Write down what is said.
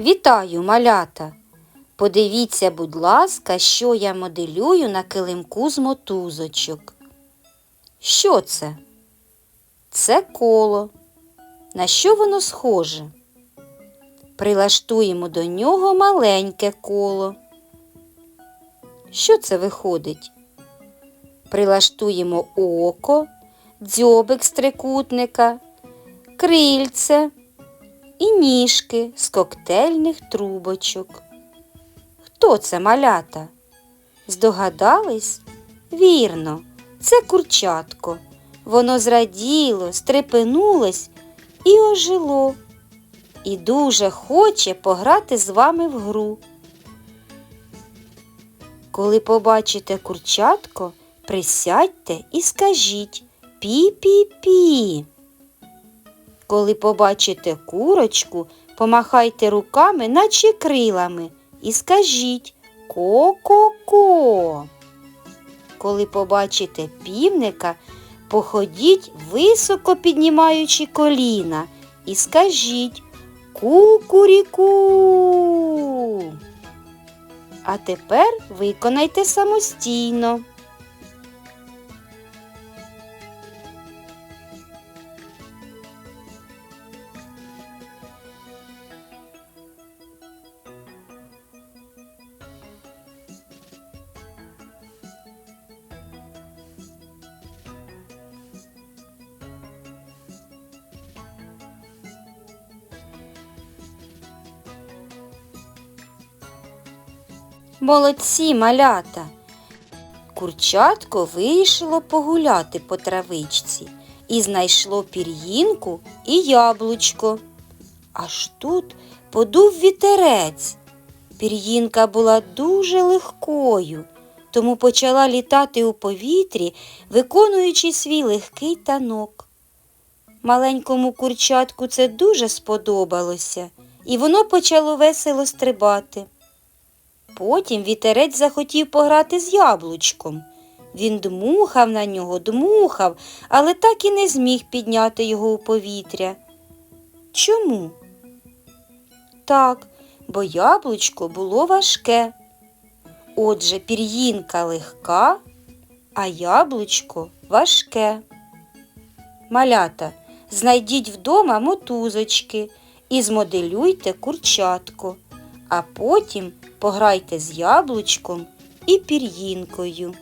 Вітаю, малята! Подивіться, будь ласка, що я моделюю на килимку з мотузочок. Що це? Це коло. На що воно схоже? Прилаштуємо до нього маленьке коло. Що це виходить? Прилаштуємо око, дзьобик з трикутника, крильце і ніжки з коктейльних трубочок. Хто це малята? Здогадались? Вірно, це курчатко. Воно зраділо, стрепенулось і ожило. І дуже хоче пограти з вами в гру. Коли побачите курчатко, присядьте і скажіть пі-пі-пі. Коли побачите курочку, помахайте руками, наче крилами, і скажіть ко-ко-ко. Коли побачите півника, походіть, високо піднімаючи коліна, і скажіть ку-куріку. А тепер виконайте самостійно. Молодці малята. Курчатко вирішило погуляти по травичці і знайшло пір'їнку і яблучко. Аж тут подув вітерець. Пір'їнка була дуже легкою, тому почала літати у повітрі, виконуючи свій легкий танок. Маленькому курчатку це дуже сподобалося, і воно почало весело стрибати. Потім вітерець захотів пограти з яблучком. Він дмухав на нього, дмухав, але так і не зміг підняти його у повітря. Чому? Так, бо яблучко було важке. Отже, пір'їнка легка, а яблучко важке. Малята, знайдіть вдома мотузочки і змоделюйте курчатко, а потім пограйте з яблучком і пір'їнкою.